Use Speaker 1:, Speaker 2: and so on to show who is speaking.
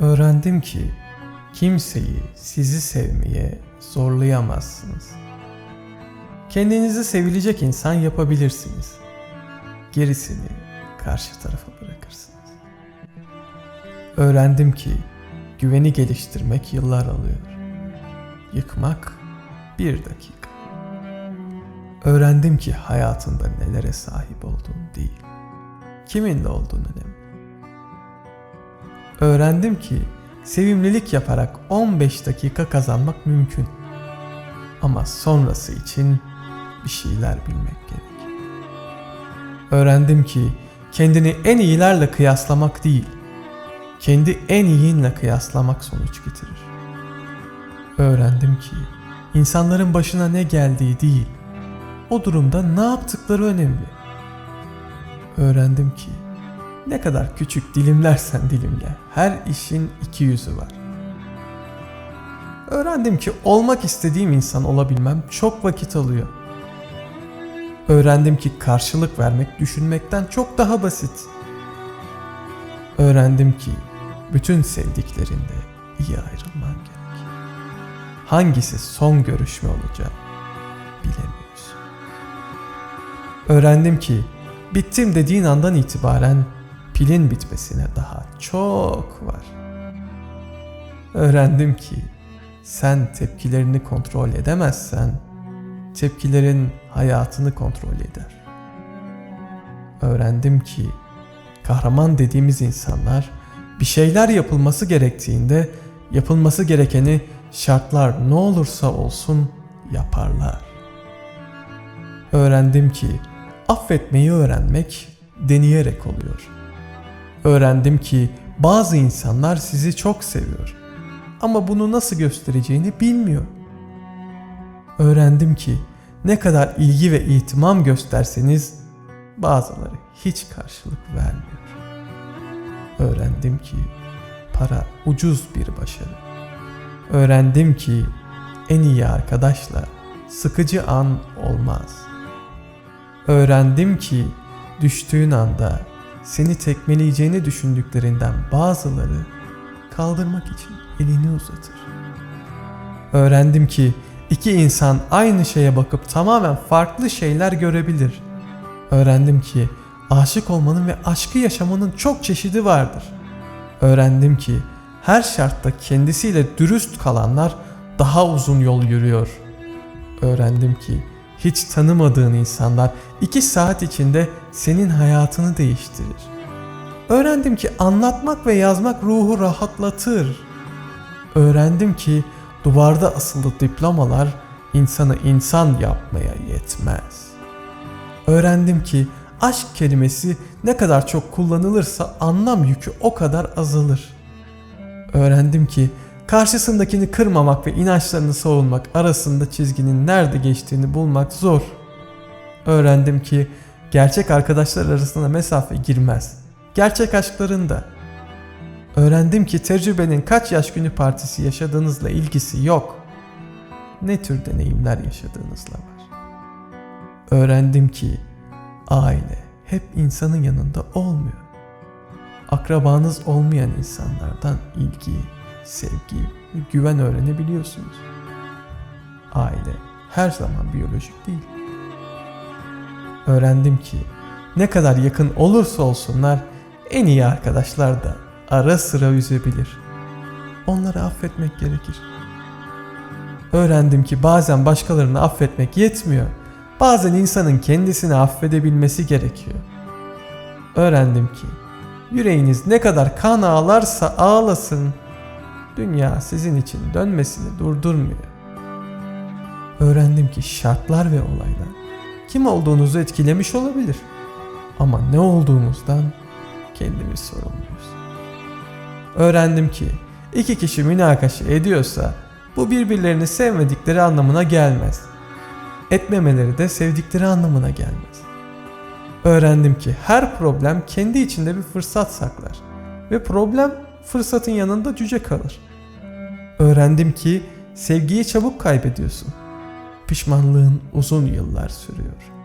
Speaker 1: Öğrendim ki kimseyi sizi sevmeye zorlayamazsınız. Kendinizi sevilecek insan yapabilirsiniz. Gerisini karşı tarafa bırakırsınız. Öğrendim ki güveni geliştirmek yıllar alıyor. Yıkmak bir dakika. Öğrendim ki hayatında nelere sahip olduğun değil, kiminle olduğun önemli. Öğrendim ki sevimlilik yaparak 15 dakika kazanmak mümkün. Ama sonrası için bir şeyler bilmek gerek. Öğrendim ki kendini en iyilerle kıyaslamak değil, kendi en iyinle kıyaslamak sonuç getirir. Öğrendim ki insanların başına ne geldiği değil, o durumda ne yaptıkları önemli. Öğrendim ki ne kadar küçük dilimlersen dilimle her işin iki yüzü var. Öğrendim ki olmak istediğim insan olabilmem çok vakit alıyor. Öğrendim ki karşılık vermek düşünmekten çok daha basit. Öğrendim ki bütün sevdiklerinde iyi ayrılman gerek. Hangisi son görüşme olacak bilemiyorsun. Öğrendim ki bittim dediğin andan itibaren pilin bitmesine daha çok var. Öğrendim ki sen tepkilerini kontrol edemezsen tepkilerin hayatını kontrol eder. Öğrendim ki kahraman dediğimiz insanlar bir şeyler yapılması gerektiğinde yapılması gerekeni şartlar ne olursa olsun yaparlar. Öğrendim ki affetmeyi öğrenmek deneyerek oluyor. Öğrendim ki bazı insanlar sizi çok seviyor ama bunu nasıl göstereceğini bilmiyor. Öğrendim ki ne kadar ilgi ve ihtimam gösterseniz bazıları hiç karşılık vermiyor. Öğrendim ki para ucuz bir başarı. Öğrendim ki en iyi arkadaşla sıkıcı an olmaz. Öğrendim ki düştüğün anda seni tekmeleyeceğini düşündüklerinden bazıları kaldırmak için elini uzatır. Öğrendim ki iki insan aynı şeye bakıp tamamen farklı şeyler görebilir. Öğrendim ki aşık olmanın ve aşkı yaşamanın çok çeşidi vardır. Öğrendim ki her şartta kendisiyle dürüst kalanlar daha uzun yol yürüyor. Öğrendim ki hiç tanımadığın insanlar iki saat içinde senin hayatını değiştirir. Öğrendim ki anlatmak ve yazmak ruhu rahatlatır. Öğrendim ki duvarda asılı diplomalar insanı insan yapmaya yetmez. Öğrendim ki aşk kelimesi ne kadar çok kullanılırsa anlam yükü o kadar azalır. Öğrendim ki karşısındakini kırmamak ve inançlarını savunmak arasında çizginin nerede geçtiğini bulmak zor. Öğrendim ki gerçek arkadaşlar arasında mesafe girmez. Gerçek aşklarında. Öğrendim ki tecrübenin kaç yaş günü partisi yaşadığınızla ilgisi yok. Ne tür deneyimler yaşadığınızla var. Öğrendim ki aile hep insanın yanında olmuyor. Akrabanız olmayan insanlardan ilgi, sevgi ve güven öğrenebiliyorsunuz. Aile her zaman biyolojik değil. Öğrendim ki ne kadar yakın olursa olsunlar en iyi arkadaşlar da ara sıra üzebilir. Onları affetmek gerekir. Öğrendim ki bazen başkalarını affetmek yetmiyor. Bazen insanın kendisini affedebilmesi gerekiyor. Öğrendim ki yüreğiniz ne kadar kan ağlarsa ağlasın, dünya sizin için dönmesini durdurmuyor. Öğrendim ki şartlar ve olaylar kim olduğunuzu etkilemiş olabilir. Ama ne olduğumuzdan kendimiz sorumluyuz. Öğrendim ki iki kişi münakaşa ediyorsa bu birbirlerini sevmedikleri anlamına gelmez. Etmemeleri de sevdikleri anlamına gelmez. Öğrendim ki her problem kendi içinde bir fırsat saklar ve problem fırsatın yanında cüce kalır. Öğrendim ki sevgiyi çabuk kaybediyorsun. Pişmanlığın uzun yıllar sürüyor.